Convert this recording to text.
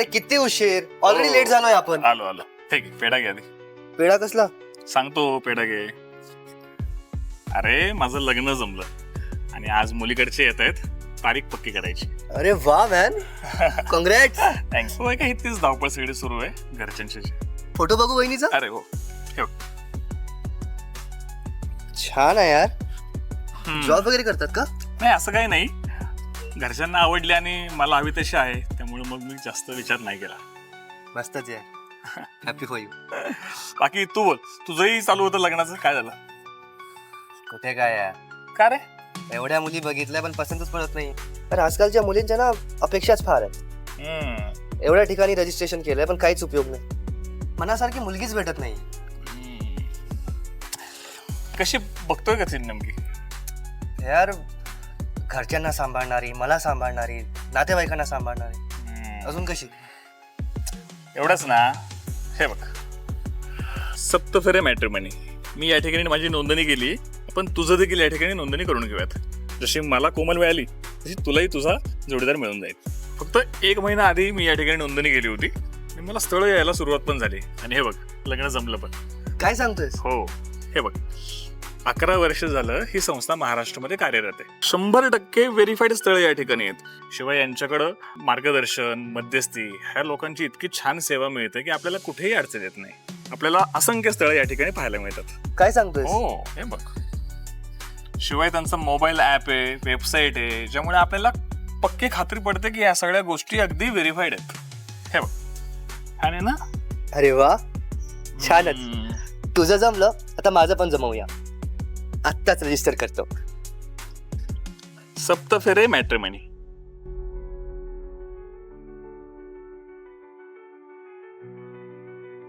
अरे किती उशीर. ऑलरेडी हो. लेट झालोय आपण. आलो आलो. ठीक आहे पेढा घ्या आधी. पेढा कसला? सांगतो पेढा घे. अरे माझं लग्न जमलं. आणि आज मुलीकडचे येत आहेत. तारीख पक्की करायची. अरे वा मॅन कॉंग्रॅट थँक्स होय का तीच धावपळ सगळी सुरू आहे घरच्यांची? फोटो बघू बहिणीचा? अरे हो. ठेव. छान आहे यार. हम्म. जॉब वगैरे करतात का? नाही असं काही नाही. घरच्यांना आवडली आणि मला हवी तशी आहे. त्यामुळे मग मी जास्त विचार नाही केला. मस्तच आहे. हॅपी फॉर यू बाकी तू बोल. तुझंही चालू होतं लग्नाचं. काय झालं? कुठे काय यार का रे? एवढ्या मुली बघितल्या पण पसंतच पडत नाही. तर आजकालच्या मुलींच्या ना अपेक्षाच फार आहेत. हम्म. एवढ्या ठिकाणी रजिस्ट्रेशन केलंय पण काहीच उपयोग नाही. मनासारखी मुलगीच भेटत नाही. हम्म. कशी बघतोय का ती नेमकी? यार घरच्यांना सांभाळणारी मला सांभाळणारी नातेवाईकांना सांभाळणारी. अजून कशी? एवढंच ना. हे बघ. सप्तफेरे मॅट्रिमनी मी या ठिकाणी माझी नोंदणी केली. आपण तुझं देखील या ठिकाणी नोंदणी करून घेऊयात. जशी मला कोमल मिळाली तशी तुलाही तुझा जोडीदार मिळून जाईल. फक्त एक महिना आधी मी या ठिकाणी नोंदणी केली होती. आणि मला स्थळ यायला सुरुवात पण झाली. आणि हे बघ लग्न जमलं पण. काय सांगतोयस? हो. हे बघ. अकरा वर्ष झालं ही संस्था महाराष्ट्रामध्ये कार्यरत आहे. शंभर टक्के व्हेरीफाईड स्थळ या ठिकाणी आहेत. शिवाय यांच्याकडं मार्गदर्शन मध्यस्थी ह्या लोकांची इतकी छान सेवा मिळते की आपल्याला कुठेही अडचण येत नाही. आपल्याला असंख्य स्थळं या ठिकाणी पाहायला मिळतात. काय सांगतोयस? हो हे बघ. शिवाय त्यांचा मोबाईल ॲप आहे वेबसाईट आहे ज्यामुळे आपल्याला पक्की खात्री पडते की या सगळ्या गोष्टी अगदी व्हेरीफाईड आहेत. हे बघ. आणि ना अरे वा. छानच. हम्म. तुझं जमलं आता माझं पण जमवूया. आत्ताच रजिस्टर करतो. सप्तफेरे मॅट्रिमनी